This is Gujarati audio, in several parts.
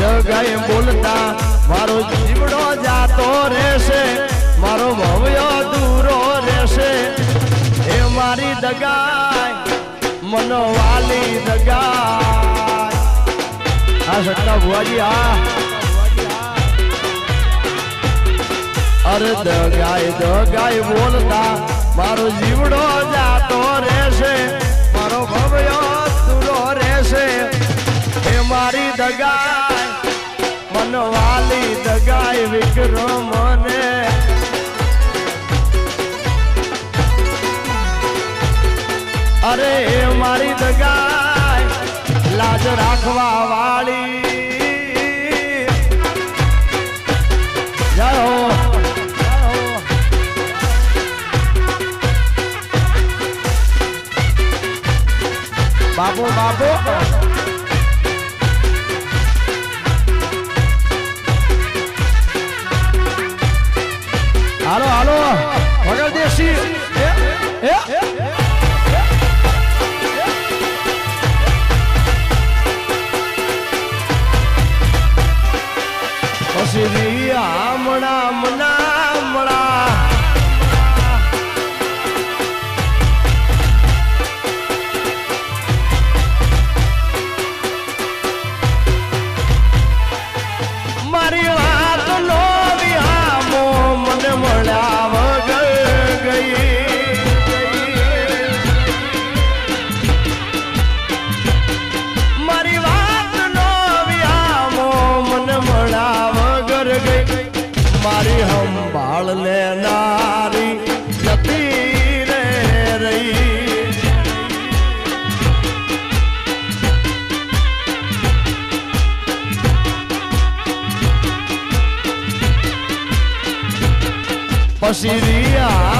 દગાઈ બોલતા, મારો જીવડો જાતો રહેશે, મારો ભવ્ય દૂરો રહેશે. એ મારી દગાય મનવાલી દગાય આ સત્તા ભુવાજી આ અરે દગાય દગાય બોલતા, મારો જીવડો જાતો રહેશે, મારો ભવ્ય દૂરો રહેશે. એ મારી દગાય મનવાલી દગાય વિક્રમને અરે એ મારી દગાય લાજ રાખવા વાળી. બાબો બાબુ બાબુ காணா મારી સંભાળ લેનારી જતી રે રહી. પછી રિયા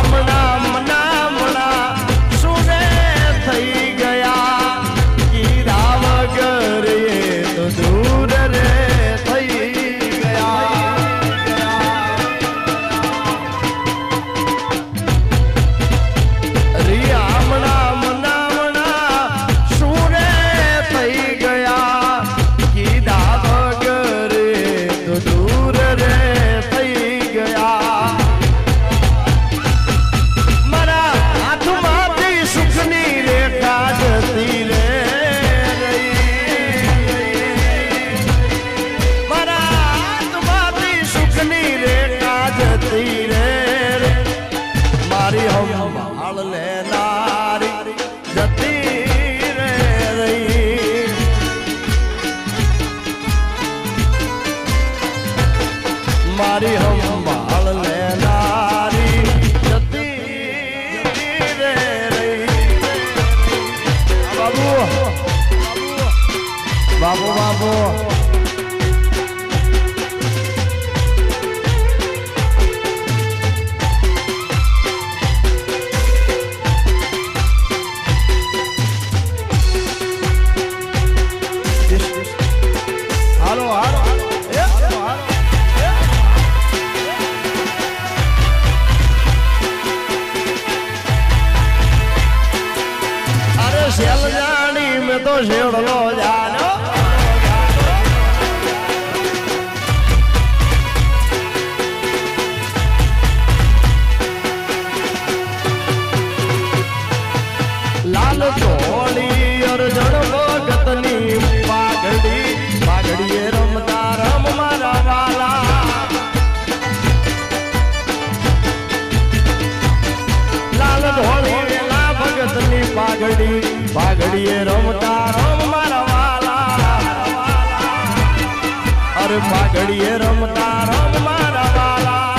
રમતા રમ મારા વાલા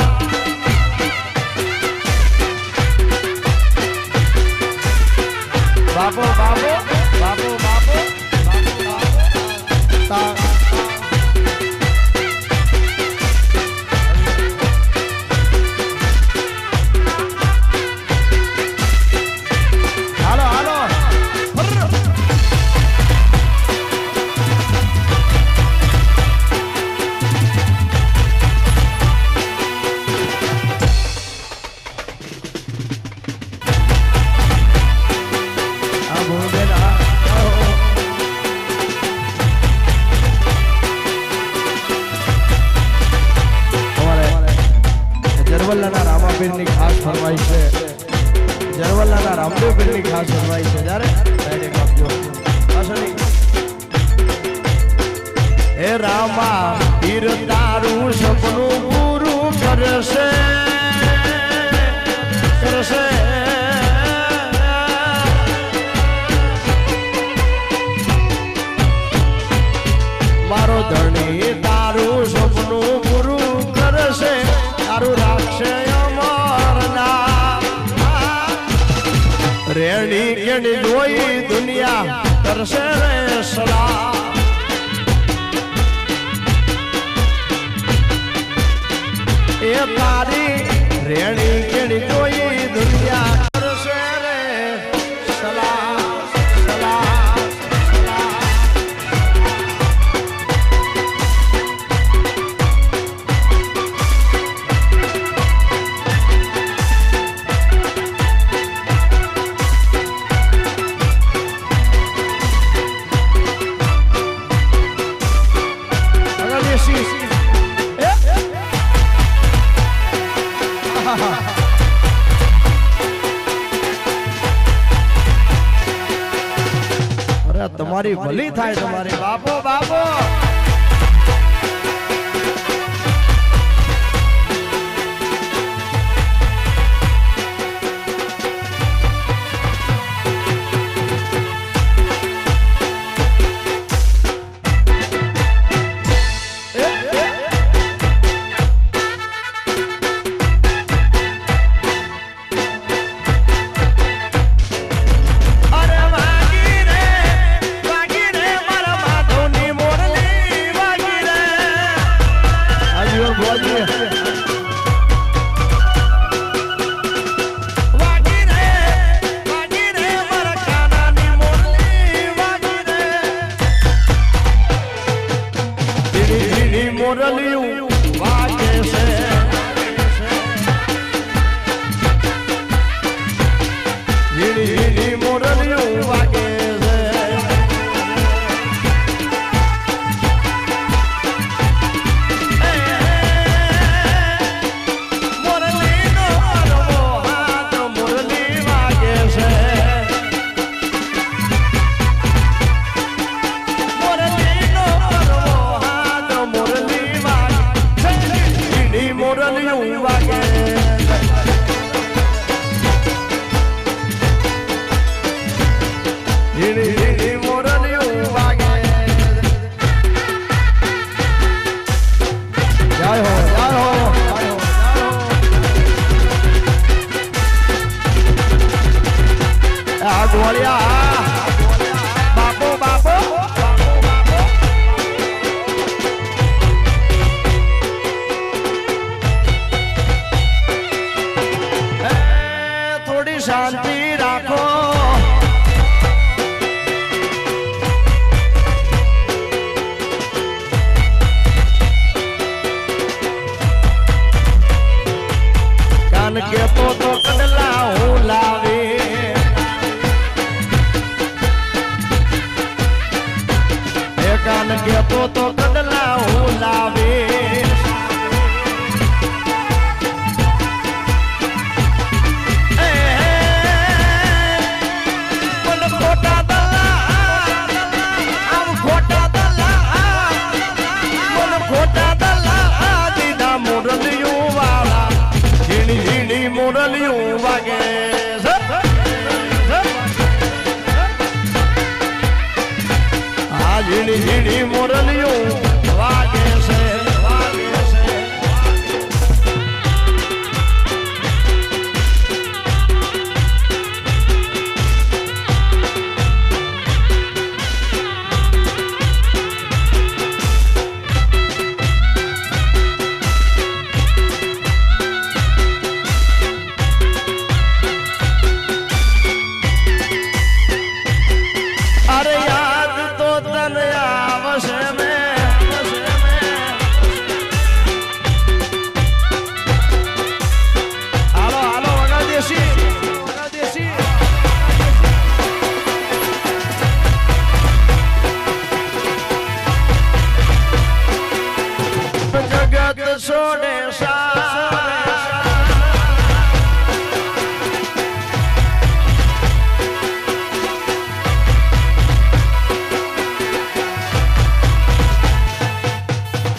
બાપો. વલ્લાના રામદેવપીરની ખાસ બનવાઈ છે. જ્યારે આપજો હે રામા તીર તારું સપનું પૂરું કરશે. રેડી કેણી જોઈ દુનિયા કરશે રે સલાહ. એ તારી રેણી કેણી જોઈ દુનિયા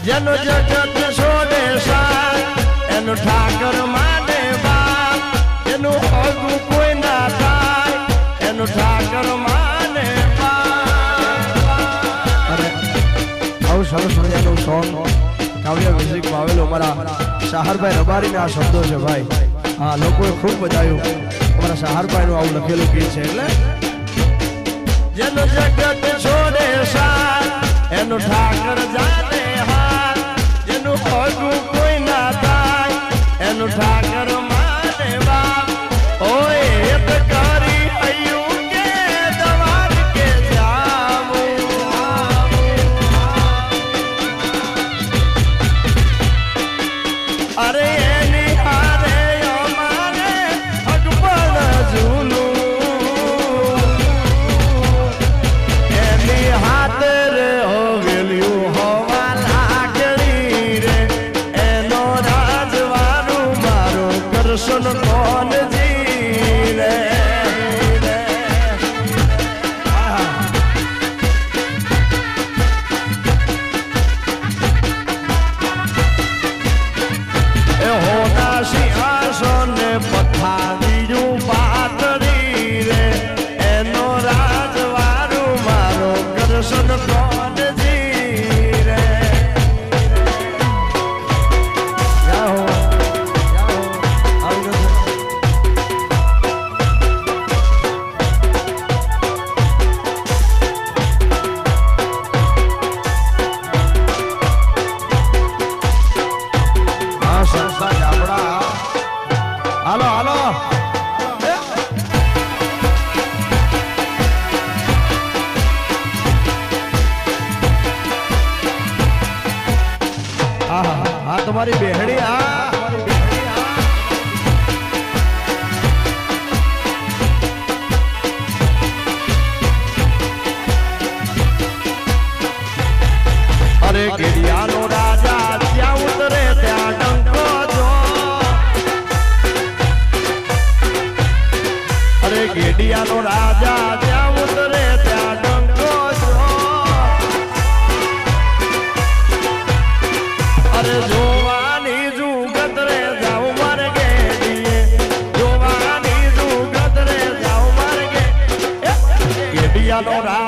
જેનો જગત છોડે સાથ એનું ઠાકર માને બાપ, એનું અગું કોઈ ના થાય, એનું ઠાકર માને આવું સરસ મજાનું સોંગ કાવ્ય મ્યુઝિકમાં આવેલું અમારા સહારભાઈ રબારીના આ શબ્દો છે ભાઈ. હા લોકોએ ખૂબ બજાયું અમારા સહારભાઈનું આવું લખેલું ગીત છે, એટલે? જેનો જગત છોડે સાથ એનું ઠાકર જાને અગું કોઈ ના થાય. adorar.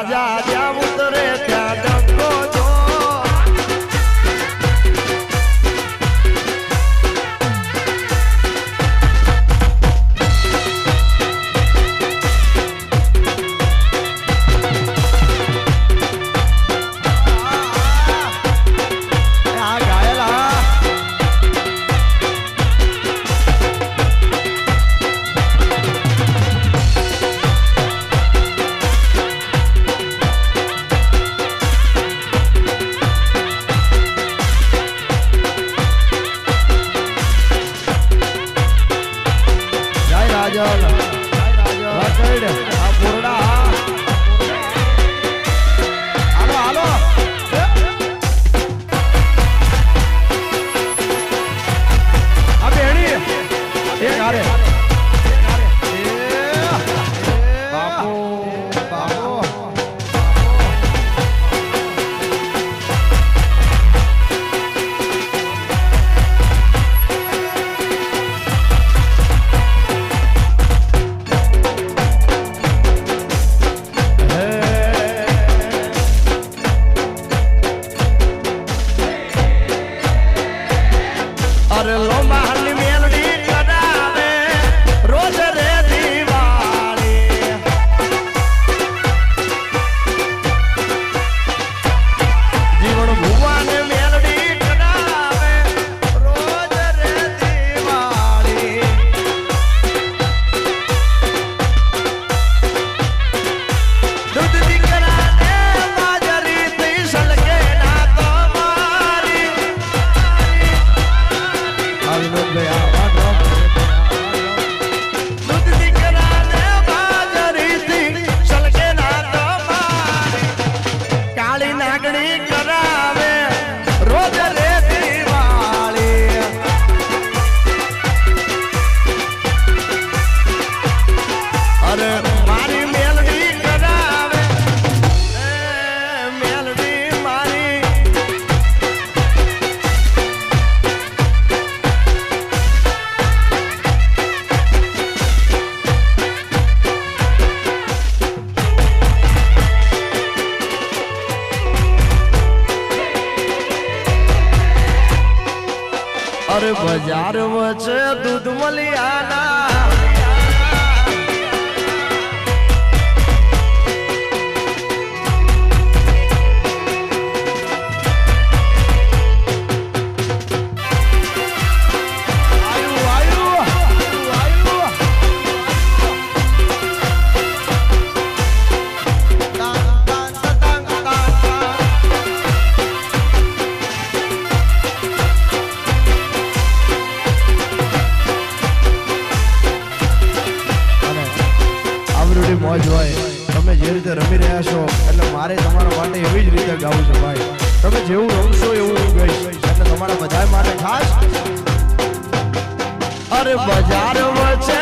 હજાર વચ્ચે દૂધ મલિયાના તમે જેવું રમશો એવું ગઈ. એટલે તમારા બધા માટે ખાસ. અરે બજાર વચ્ચે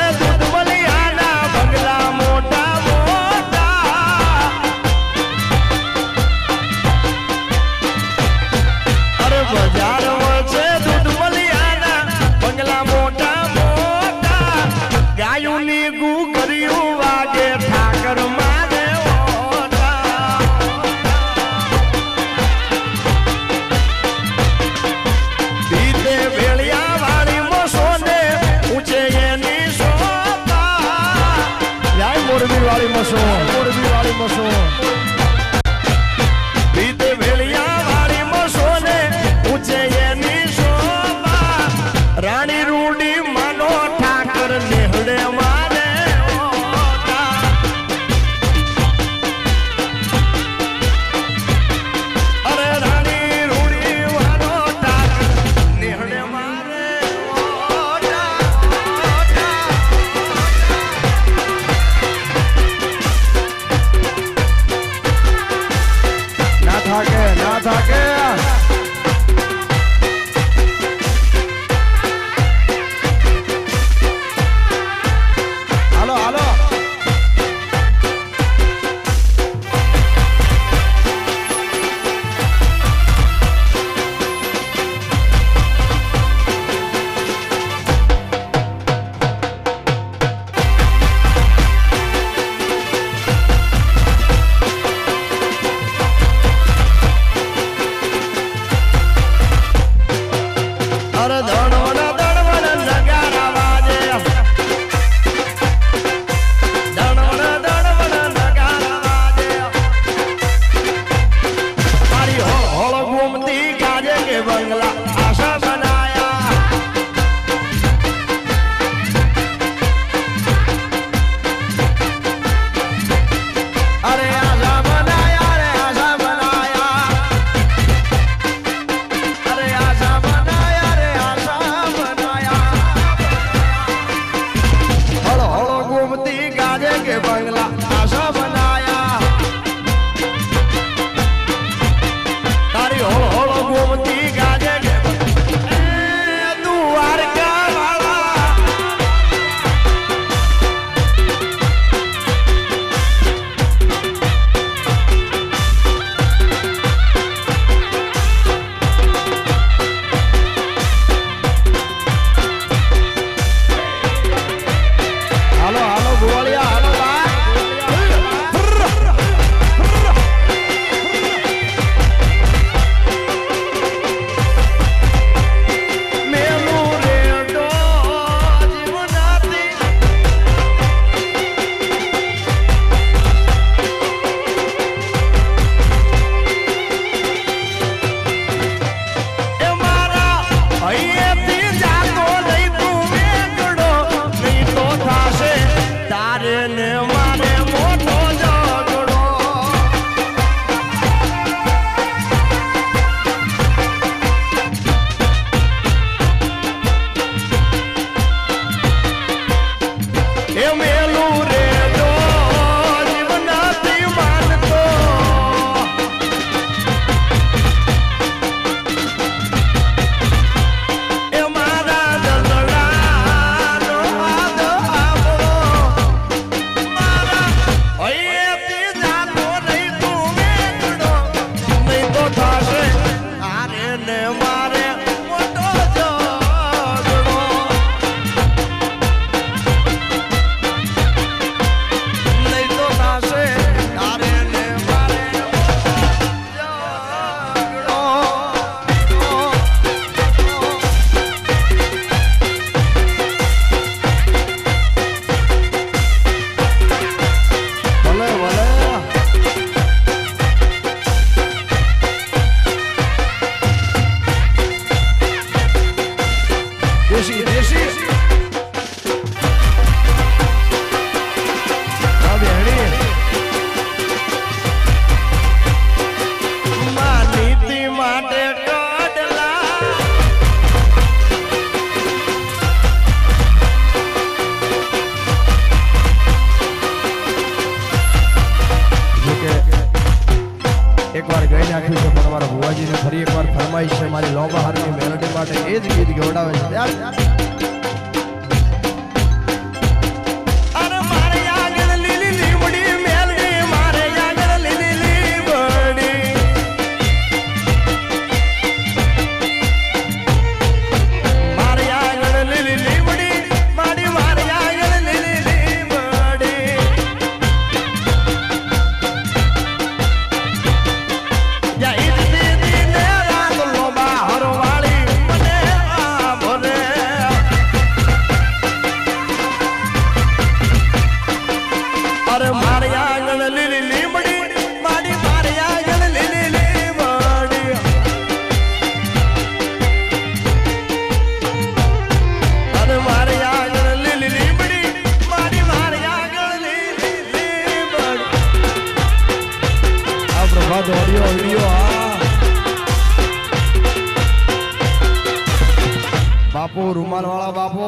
બાપુ રૂમાલ વાળા બાપુ.